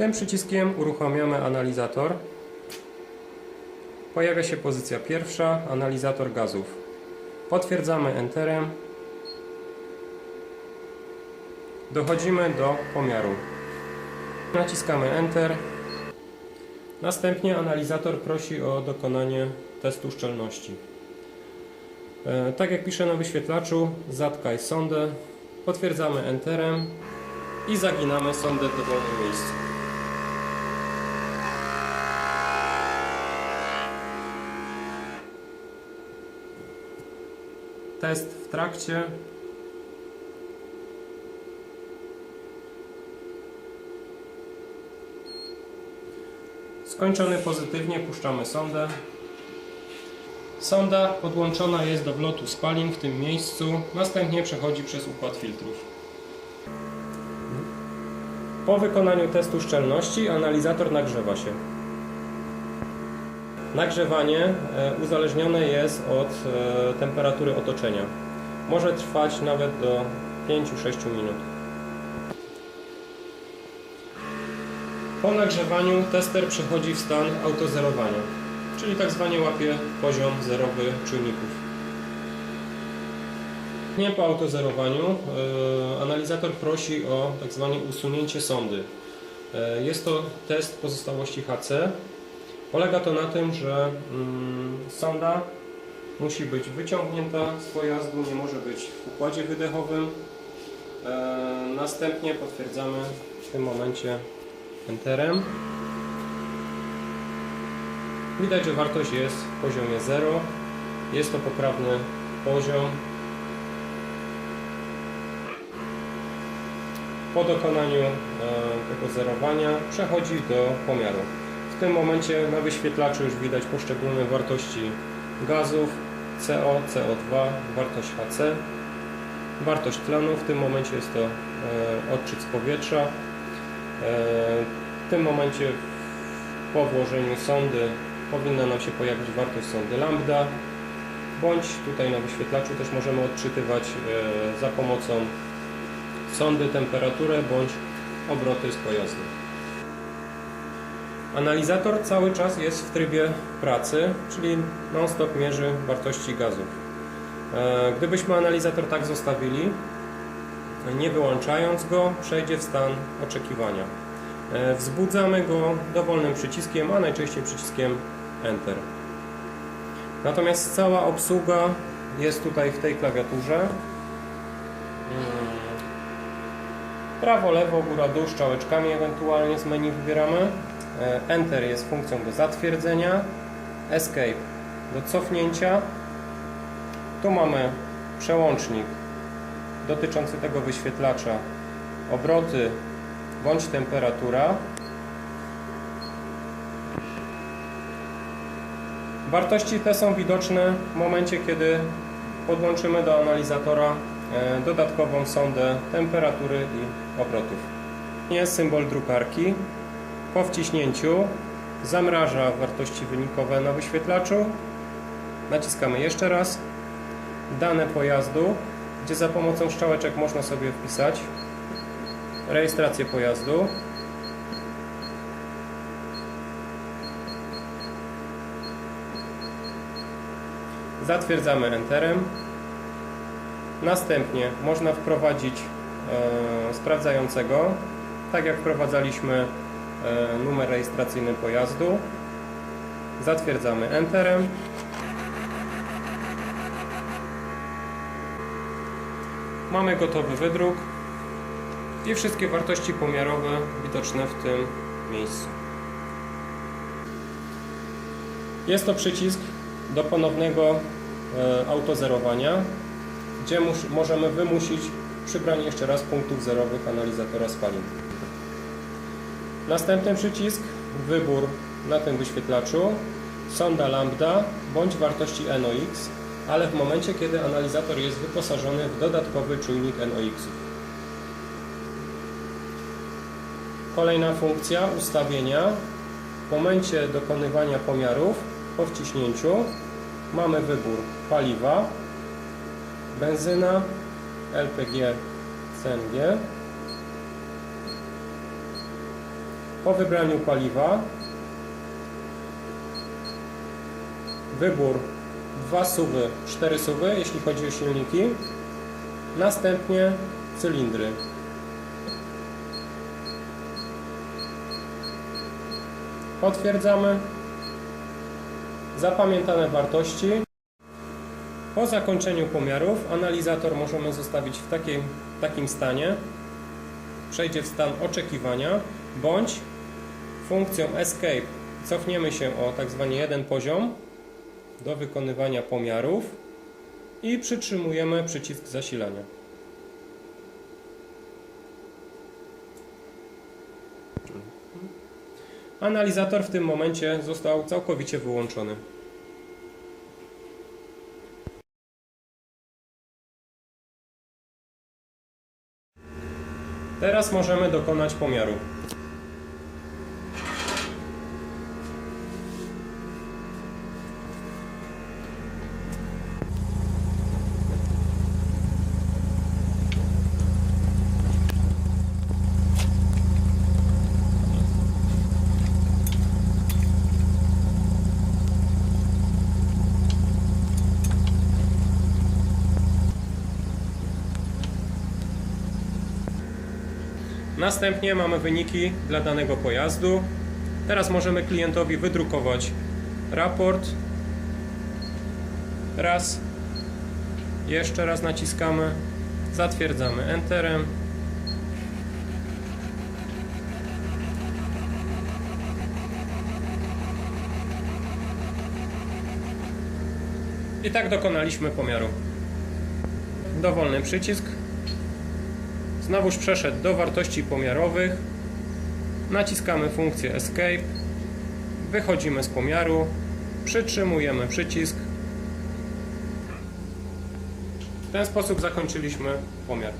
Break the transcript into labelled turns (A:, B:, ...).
A: Tym przyciskiem uruchamiamy analizator. Pojawia się pozycja pierwsza, analizator gazów. Potwierdzamy Enterem. Dochodzimy do pomiaru. Naciskamy Enter. Następnie analizator prosi o dokonanie testu szczelności. E, Tak jak pisze na wyświetlaczu, zatkaj sondę, potwierdzamy Enterem i zaginamy sondę w dowolnym miejscu. Test w trakcie. Skończony pozytywnie, puszczamy sondę. Sonda podłączona jest do wlotu spalin w tym miejscu, następnie przechodzi przez układ filtrów. Po wykonaniu testu szczelności analizator nagrzewa się. Nagrzewanie e, uzależnione jest od e, temperatury otoczenia. Może trwać nawet do 5-6 minut. Po nagrzewaniu tester przechodzi w stan autozerowania, czyli tak zwanie łapie poziom zerowy czujników. Nie po autozerowaniu e, analizator prosi o tak zwane usunięcie sondy. Jest to test pozostałości HC. Polega to na tym, że mm, sonda musi być wyciągnięta z pojazdu, nie może być w układzie wydechowym. E, Następnie potwierdzamy w tym momencie Enterem. Widać, że wartość jest w poziomie 0. Jest to poprawny poziom. Po dokonaniu e, tego zerowania przechodzi do pomiaru. W tym momencie na wyświetlaczu już widać poszczególne wartości gazów CO, CO2, wartość HC, wartość tlenu. W tym momencie jest to e, odczyt z powietrza. E, W tym momencie po włożeniu sondy powinna nam się pojawić wartość sondy lambda, bądź tutaj na wyświetlaczu też możemy odczytywać e, za pomocą sondy temperaturę bądź obroty z pojazdu. Analizator cały czas jest w trybie pracy, czyli non-stop mierzy wartości gazów. E, Gdybyśmy analizator tak zostawili, nie wyłączając go, przejdzie w stan oczekiwania. E, Wzbudzamy go dowolnym przyciskiem, a najczęściej przyciskiem Enter. Natomiast cała obsługa jest tutaj w tej klawiaturze. Mm. Prawo, lewo, góra, dół, strzałeczkami ewentualnie z menu wybieramy. E, Enter jest funkcją do zatwierdzenia. Escape do cofnięcia. Tu mamy przełącznik dotyczący tego wyświetlacza. Obroty bądź temperatura. Wartości te są widoczne w momencie, kiedy podłączymy do analizatora e, dodatkową sondę temperatury i obrotów. Jest symbol drukarki. Po wciśnięciu zamraża wartości wynikowe na wyświetlaczu. Naciskamy jeszcze raz. Dane pojazdu, gdzie za pomocą strzałeczek można sobie wpisać rejestrację pojazdu. Zatwierdzamy Enterem. Następnie można wprowadzić e, sprawdzającego, tak jak wprowadzaliśmy numer rejestracyjny pojazdu. Zatwierdzamy Enterem. Mamy gotowy wydruk i wszystkie wartości pomiarowe widoczne w tym miejscu. Jest to przycisk do ponownego e, autozerowania, gdzie możemy wymusić przybranie jeszcze raz punktów zerowych analizatora spalin. Następny przycisk, wybór na tym wyświetlaczu, sonda lambda bądź wartości NOx, ale w momencie, kiedy analizator jest wyposażony w dodatkowy czujnik NOx. Kolejna funkcja ustawienia. W momencie dokonywania pomiarów po wciśnięciu mamy wybór paliwa, benzyna, LPG, CNG. Po wybraniu paliwa wybór dwa suwy, cztery suwy, jeśli chodzi o silniki. Następnie cylindry. Potwierdzamy. Zapamiętane wartości. Po zakończeniu pomiarów analizator możemy zostawić w takim, takim stanie. Przejdzie w stan oczekiwania bądź funkcją Escape cofniemy się o tak zwany jeden poziom do wykonywania pomiarów i przytrzymujemy przycisk zasilania. Analizator w tym momencie został całkowicie wyłączony. Teraz możemy dokonać pomiaru. Następnie mamy wyniki dla danego pojazdu. Teraz możemy klientowi wydrukować raport. Raz. Jeszcze raz naciskamy. Zatwierdzamy Enterem. I tak dokonaliśmy pomiaru. Dowolny przycisk. Znowuż przeszedł do wartości pomiarowych. Naciskamy funkcję Escape. Wychodzimy z pomiaru. Przytrzymujemy przycisk. W ten sposób zakończyliśmy pomiar.